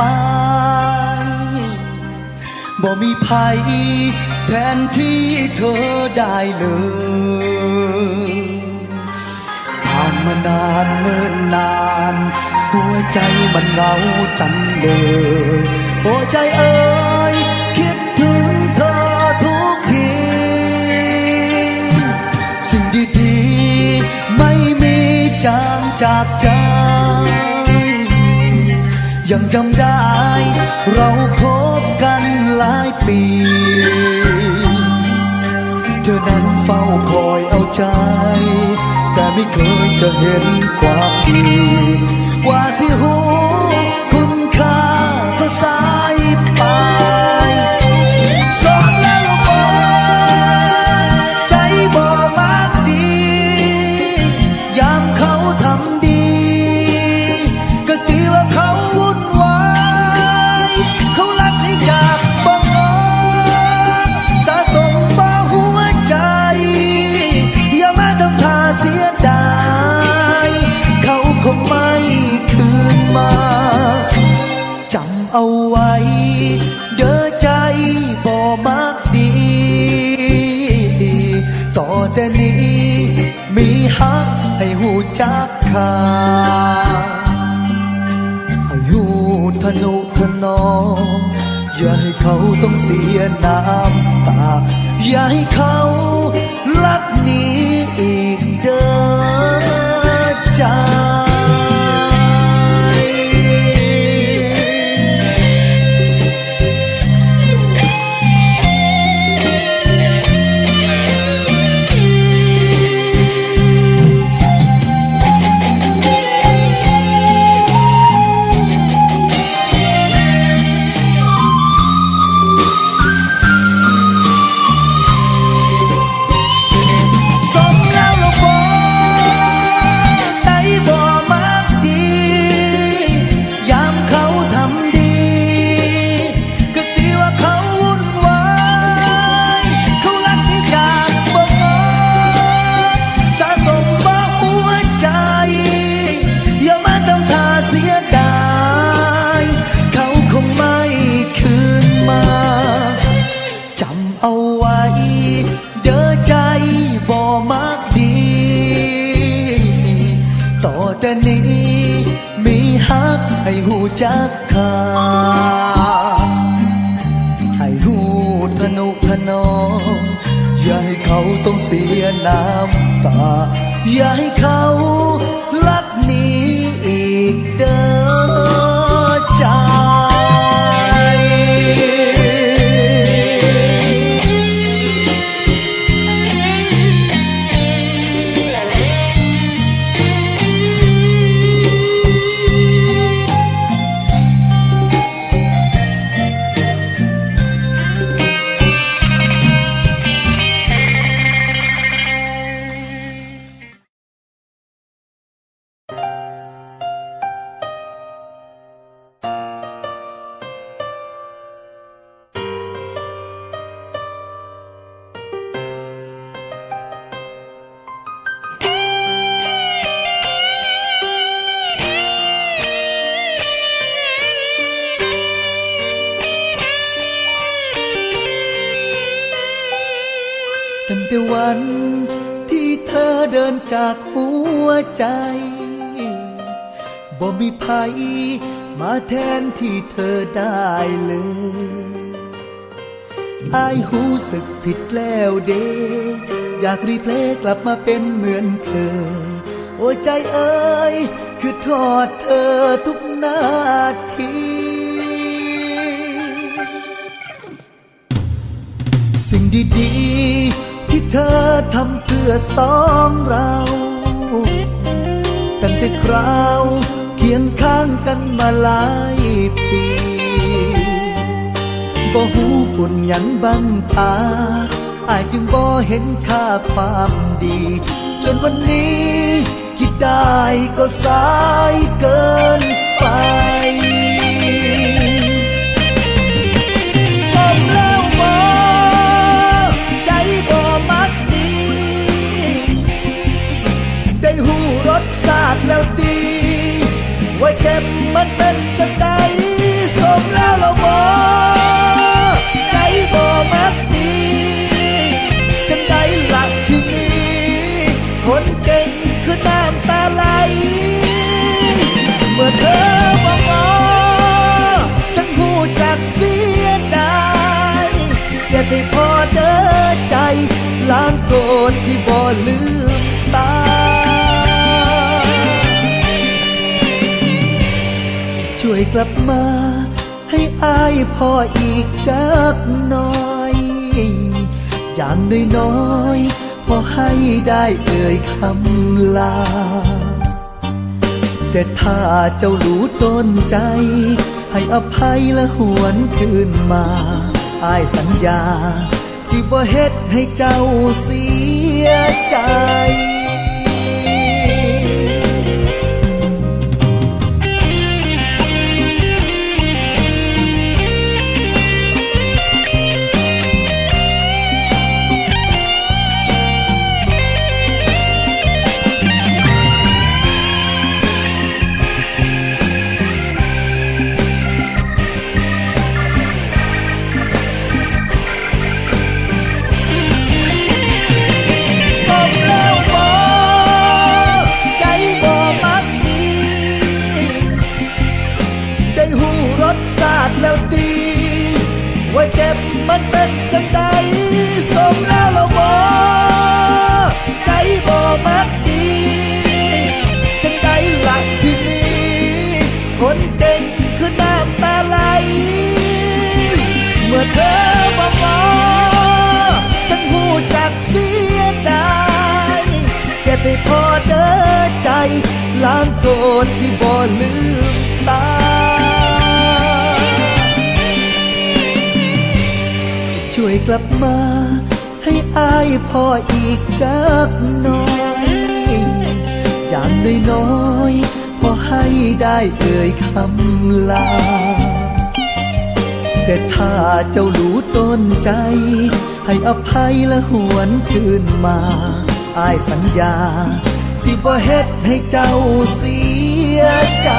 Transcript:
ไปบ่มีภัยแทนที่เธอได้เลยผ่านมานานเมื่อนาน หัวใจมันเหงาจังเลยโอ้ใจเอ่ยคิดถึงเธอทุกที สิ่งดีๆ ไม่มีจางจากใจ ยังจำได้ เราคบกันหลายปี เธอนั้นเฝ้าคอยเอาใจ แต่ไม่เคยจะเห็นความดีว่าสิหู เอาไว้ เด้อใจบ่มักดี ต่อแต่นี้ มีฮักให้หูจักค่าให้หูทะนุถนอมอย่าให้เขาต้องเสียน้ำตา อย่าให้เขาลักหนี้ จักขาให้หูทนุถนอมอย่าให้เขาต้องเสียน้ำตา อย่าให้เขาลัก วัน ที่เธอเดินจากหัวใจ บ่มีภัยมาแทนที่เธอได้เลยอายหูสึกผิดแล้วเด อยากรีเพลย์กลับมาเป็นเหมือนเคย โอ้ใจเอ้ย คือทอดเธอทุกนาทีสิ่งดีดี เธอทำเพื่อสองเราตั้งแต่คราวเคียงข้างกันมาหลายปีบ่หูฝุ่นหยันบังตาอายจึงบ่เห็นค่าความดี จนวันนี้คิดได้ก็สาย ว่าเจ็บมันเป็นจังไดสมแล้วเราบอใจบ่มักดีจังไดหลักที่มีคนเก่งคือน้ำตาไหล เมื่อเธอบอกว่าฉันหูจักเสียดายจะไปพอเด้อใจล้างโกรธที่บ่ลืมตา ช่วยกลับมา ให้อายพ่ออีกจักหน่อย อย่างน้อยๆพอให้ได้เอ่ยคำลา แต่ถ้าเจ้ารู้ต้นใจ ให้อภัยและหวนคืนมาอายสัญญา สิบ่เฮ็ดให้เจ้าเสียใจ ว่าเจ็บมันเป็นจังใดสมแล้วละบ่ใจบ่มักดีจังใดหลักที่นี่คนเก่งคือน้ำตาไหลเมื่อเธอบอกฉันหูจักเสียดายเจ็บไปพอเด้อใจล้างโกรธที่บ่ลืม ช่วยกลับมา ให้อายพ่ออีกจักหน่อยอย่างน้อยๆพอให้ได้เอ่ยคำลา แต่ถ้าเจ้ารู้ต้นใจ ให้อภัยและหวนคืนมาอายสัญญา สิบ่เฮ็ดให้เจ้าเสียใจ